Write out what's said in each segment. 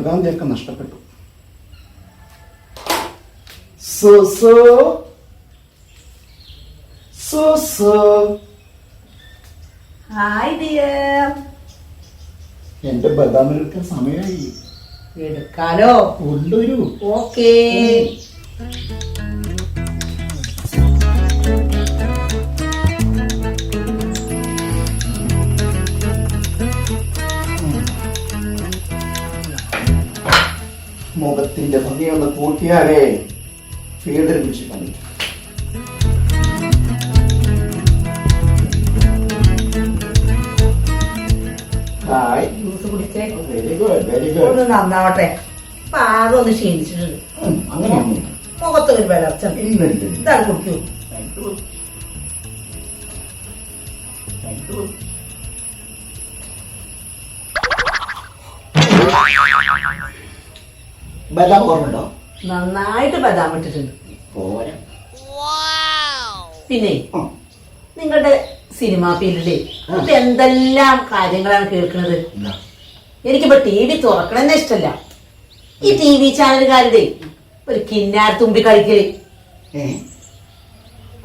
സുഗതാന്തിയൊക്കെ നഷ്ടപ്പെട്ടു. സു സു സു സു. ഹായ് ഡിയർ എന്റെ ബദാം എടുക്കാൻ സമയമായി എടുക്കാലോ കൊണ്ടുവരൂ ഓക്കേ മുഖത്തിന്റെ ഭംഗിയൊന്ന് കൂട്ടിയാലേ ഫീഡറിപ്പിച്ച് juice very good very good ഒന്ന് നന്നാവട്ടെ. പാകം ഒന്ന് ക്ഷീണിച്ചിട്ടുണ്ട്. അങ്ങനെയാണ്. മുഖത്ത് ഒരു വിളർച്ച ഇതാണ് കുടിക്കൂ. Thank you. ബദാം ഓർമ്മയുണ്ടോ നന്നായിട്ട് ബദാം ഇട്ടിട്ടുണ്ട്. പോരാ. പിന്നെ. നിങ്ങളുടെ സിനിമാ ഫീൽഡിലെ. ഇപ്പൊ എന്തെല്ലാം കാര്യങ്ങളാണ് കേൾക്കുന്നത്? എനിക്കിപ്പോ ടി വി തുറക്കണമെന്നെ ഇഷ്ടല്ല. ഈ ടി വി ചാനലുകാരുടെ ഒരു കിന്നാർ തുമ്പി കളിക്കൽ?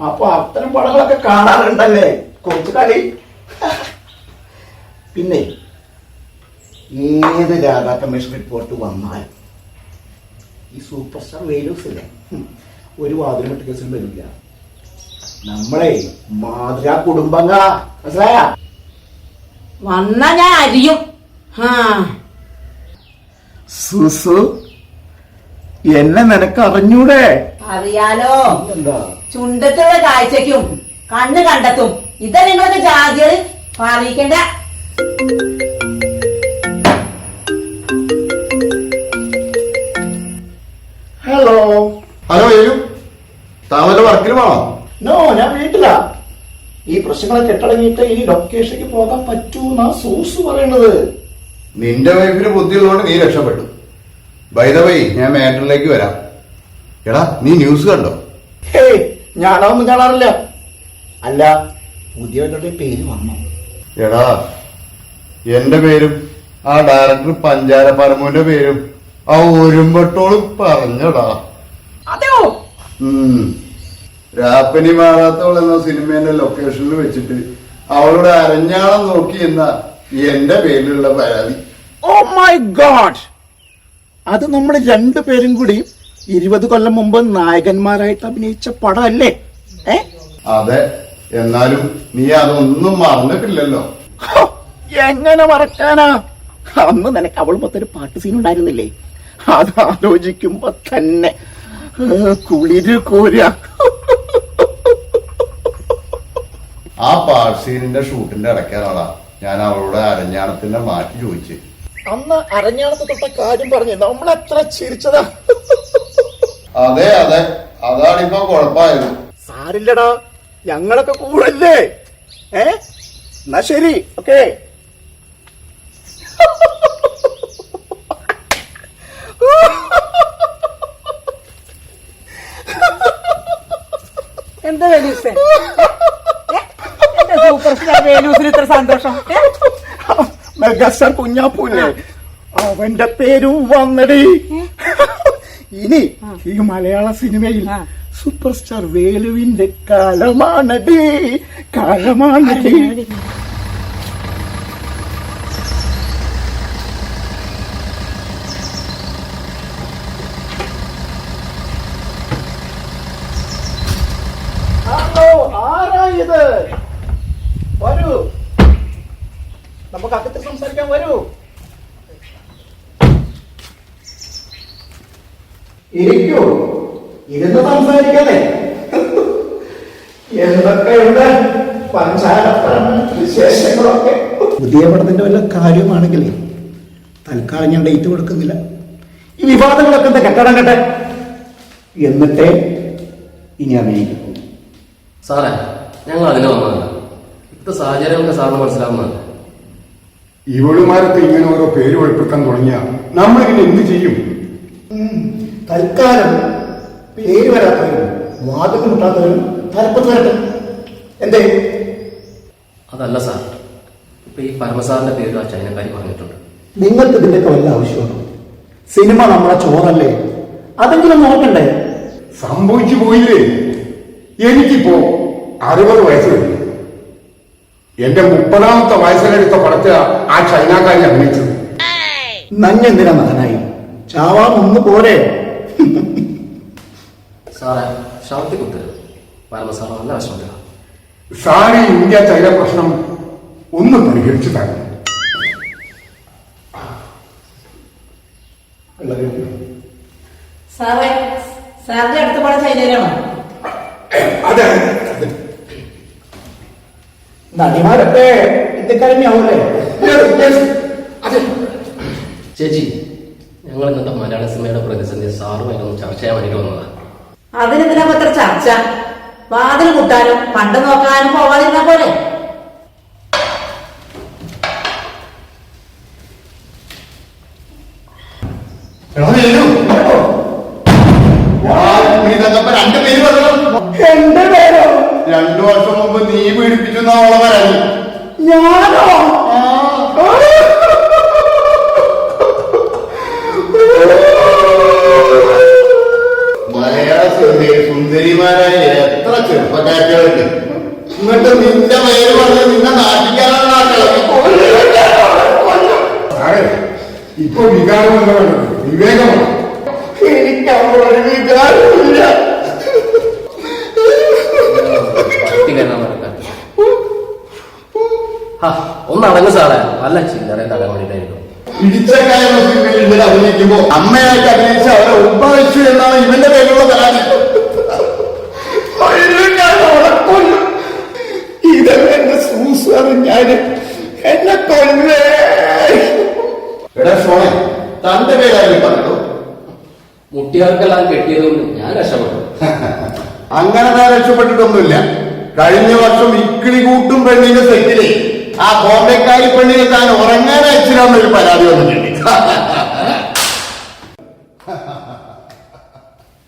അപ്പൊ അത്തരം പടങ്ങളൊക്കെ കാണാറുണ്ടല്ലേ? കുറച്ച് കളി. പിന്നെ ഏത് രാധാ കമ്മീഷൻ റിപ്പോർട്ട് വന്നാലും ഈ സൂപ്പർ സ്റ്റാർ വേലൂസ് ഇല്ലേ? ഒരു വാതിലും മറ്റു കേസിലും വരില്ല നമ്മളെ മാതൃ കുടുംബങ്ങ മനസ്സിലായ? വന്ന ഞാൻ അരിയും. സുസു എന്നെ നിനക്ക് അറിഞ്ഞൂടെ അറിയാലോ ചുണ്ടത്തുള്ള കാഴ്ചക്കും കണ്ണ് കണ്ടെത്തും. ഇതാ നിങ്ങളൊക്കെ ജാതികൾ അറിയിക്കണ്ട താമര വർക്കിന് നോ ഞാൻ വീട്ടിലാ. ഈ പ്രശ്നങ്ങളെ കെട്ടടങ്ങിയിട്ട് ഇനി ലൊക്കേഷനിലേക്ക് പോകാൻ പറ്റൂന്നാ സൂസ് പറയണത്. നിന്റെ വൈഫിന് ബുദ്ധിയുള്ളതുകൊണ്ട് നീ രക്ഷപ്പെട്ടു. വൈദവൈ ഞാൻ മാറ്ററിലേക്ക് വരാം. എടാ നീ ന്യൂസ് കണ്ടോ? ഹേ ഞാനതൊന്നും കാണാറില്ല. അല്ല പുതിയ പേര് വന്നു. എടാ എന്റെ പേരും ആ ഡയറക്ടർ പഞ്ചാര പരമുവിന്റെ പേരും ആ ഒരുമ്പട്ടോളും പറഞ്ഞടാ. അതെയോ? ഉം. രാപ്പനി മാറാത്തവൾ എന്ന സിനിമേന്റെ ലൊക്കേഷനിൽ വെച്ചിട്ട് അവളുടെ അരഞ്ഞാളം നോക്കി എന്ന എന്റെ പേരിലുള്ള പരാതി. ഓ മൈ ഗോഡ് അത് നമ്മൾ രണ്ടുപേരും കൂടി ഇരുപത് കൊല്ലം മുമ്പ് നായകന്മാരായിട്ട് അഭിനയിച്ച പടമല്ലേ? ഏ? അതെ എന്നാലും നീ അതൊന്നും മറന്നിട്ടില്ലല്ലോ. ഹോ, എങ്ങനെ മറക്കാനാ? അന്ന് നിനക്ക് അവൾ മൊത്തൊരു പാട്ട് സീൻ ഉണ്ടായിരുന്നില്ലേ? അത് ആലോചിക്കുമ്പോ തന്നെ ഏ, കുളിര് കോര ആ പാഴ്സീനിന്റെ ഷൂട്ടിന്റെ ഇടയ്ക്കാനാടാ ഞാൻ അവളുടെ അരഞ്ഞാണത്തിന്റെ മാറ്റി ചോദിച്ച്. അന്ന് അരഞ്ഞാണത്ത് തൊട്ട കാര്യം പറഞ്ഞു നമ്മൾ എത്ര ചിരിച്ചതാ. അതെ അതെ. അതാണ് ഇപ്പൊ കുഴപ്പമായത്. സാരില്ലടാ ഞങ്ങളൊക്കെ കൂടല്ലേ? ഏ? എന്നാ ശരി ഓക്കെ. എന്താ വേലൂസിന് ഇത്ര സന്തോഷം? മെഗാസ്റ്റാർ കുഞ്ഞാപ്പൂല്ലേ? അവന്റെ പേരും വന്നടി. ഇനി ഈ മലയാള സിനിമയിൽ. സൂപ്പർ സ്റ്റാർ വേലുവിന്റെ കാലമാണടി. കാലമാണടി. ഹലോ ആരാ ഇത് വരൂ സംസാരിക്കാൻ വരൂ. ഇരിക്കൂ. ഇരുന്ന് സംസാരിക്കാതെ എന്തൊക്കെയുണ്ട് വിശേഷങ്ങളൊക്കെ. പുതിയ പടത്തിന്റെ വല്ല കാര്യമാണെങ്കിൽ തൽക്കാലം ഞാൻ ഡേറ്റ് കൊടുക്കുന്നില്ല. ഈ വിവാദങ്ങളൊക്കെ എന്താ കെട്ടണം കെട്ടെ എന്നിട്ടേ ഇനി അഭിനയിക്കും സാറേ ഞങ്ങൾ അതിന് വന്നതല്ല. ഇപ്പോഴത്തെ സാഹചര്യമൊക്കെ സാറിന് മനസ്സിലാവുന്നതല്ല? ഇവളുമാരൊക്കെ ഇങ്ങനെ ഓരോ പേര് വെളിപ്പെടുത്താൻ തുടങ്ങിയ. നമ്മളിങ്ങനെ എന്ത് ചെയ്യും? തൽക്കാലം പേര് വരാത്തവരും വാദം കിട്ടാത്തവരും തലപ്പത്ത് വരട്ടെ. എന്തേ? അതല്ല സാർ. ഇപ്പൊ ഈ പരമസാറിന്റെ പേര് ആ ചൈനക്കാരി പറഞ്ഞിട്ടുണ്ട്. നിങ്ങൾക്ക് ഇതിന്റെയൊക്കെ വല്ല ആവശ്യമുണ്ടോ? സിനിമ നമ്മളെ ചോറല്ലേ? അതെങ്കിലും നോക്കണ്ടേ? സംഭവിച്ചു പോയില്ലേ? എനിക്കിപ്പോ അറുപത് വയസ്സ് കഴിഞ്ഞു എന്റെ മുപ്പതാമത്തെ വയസ്സിലെടുത്ത പടത്തിൽ ആ ചൈനക്കാരി അഭിനയിച്ചത്. നഞ്ഞെന്തിനാ മകനായി? ചാവാൻ ഒന്ന് പോരെ. കുത്തരുത്. നല്ല സാറി ഇന്ത്യ ചൈന പ്രശ്നം ഒന്ന് പരിഹരിച്ചു തരണം. സാറേ സാറിന്റെ അടുത്ത പടം ചൈനയിലാണോ? അതെ. നടിമാരൊക്കെ ഇന്ത്യക്കാരനെയാവൂലേ അതെ ചേച്ചി ഞങ്ങൾ ഇന്നത്തെ മലയാള സിനിമയുടെ പ്രതിസന്ധി സാറുമായിട്ടൊന്ന് ചർച്ച ചെയ്യാൻ വേണ്ടി വന്നതാണ് അതിനെന്തിനാ അത്ര ചർച്ച വാതിൽ കൂട്ടാനും പണ്ട് നോക്കാനും പോവാതിരുന്ന പോലെ എന്റെ വർഷം മുമ്പ് നീ പീഡിപ്പിച്ചു അവളെ പറഞ്ഞു ഞാനോ? മലയാള സുന്ദരിമാരായ എത്ര ചെറുപ്പക്കാരുണ്ട് എന്നിട്ട് നിന്റെ പേര് പറഞ്ഞ് നിന്നെ നാട്ടിക്കാനുള്ള ഇപ്പൊ വികാരമല്ല വേണ്ടത് വിവേകമാണ്? എനിക്ക് അവളൊരു വികാരമില്ല. ഒന്ന് അടങ്ങ് സാറേ. നല്ല ചില്ലറ തടയാൻ വേണ്ടിയിട്ടായിരുന്നു ഇടിച്ചക്കായുള്ള സിനിമയിൽ ഇവർ അഭിനയിക്കുമ്പോ അമ്മയായിട്ട് അഭിനയിച്ച് അവരെ ഉദ്ഭവിച്ചു എന്നാണ് ഇവന്റെ പേരിലുള്ള പരാതി. അയ്യോ, ഞാൻ എന്നെ കൊല്ലേ എടാ സോണെ തന്റെ പേരായി പറഞ്ഞു മുട്ടിയാർക്കെല്ലാം കെട്ടിയതുകൊണ്ട് ഞാൻ രക്ഷപ്പെട്ടു. അങ്ങനെ ഞാൻ രക്ഷപ്പെട്ടിട്ടൊന്നുമില്ല. കഴിഞ്ഞ വർഷം ഇക്കിളി കൂട്ടും പെണ്ണിന്റെ സെറ്റിൽ. ആ ബോംബെക്കാരി പെണ്ണിനെ താൻ ഉറങ്ങാൻ അയച്ചിരാന്നൊരു പരാതി വന്നിട്ടുണ്ട്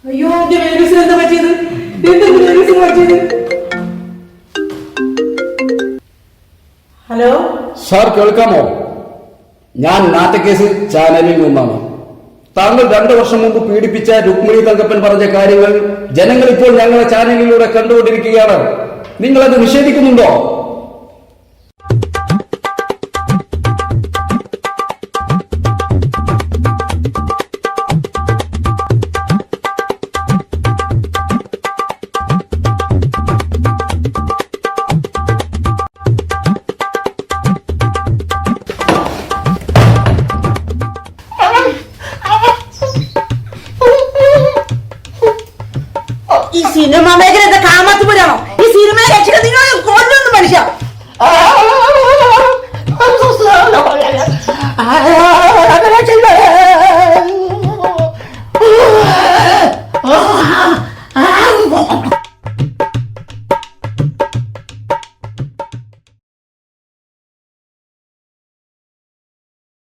അയ്യോ എന്റെ എന്താ പറ്റിയത്? ഹലോ? സാർ കേൾക്കാമോ? ഞാൻ നാട്ടക്കേസ് ചാനലിൽ നിന്നാണ്. താങ്കൾ രണ്ടു വർഷം മുമ്പ് പീഡിപ്പിച്ച രുക്മിണി തങ്കപ്പൻ പറഞ്ഞ കാര്യങ്ങൾ ജനങ്ങൾ ഇപ്പോൾ ഞങ്ങളുടെ ചാനലിലൂടെ കണ്ടുകൊണ്ടിരിക്കുകയാണ്. നിങ്ങളത് നിഷേധിക്കുന്നുണ്ടോ? സിനിമ മേഖല എന്താ കാമത്ത് പോലെയാണോ ഈ സിനിമ രക്ഷിക്കാൻ നിങ്ങൾ കൊല്ലുന്നു മനുഷ്യ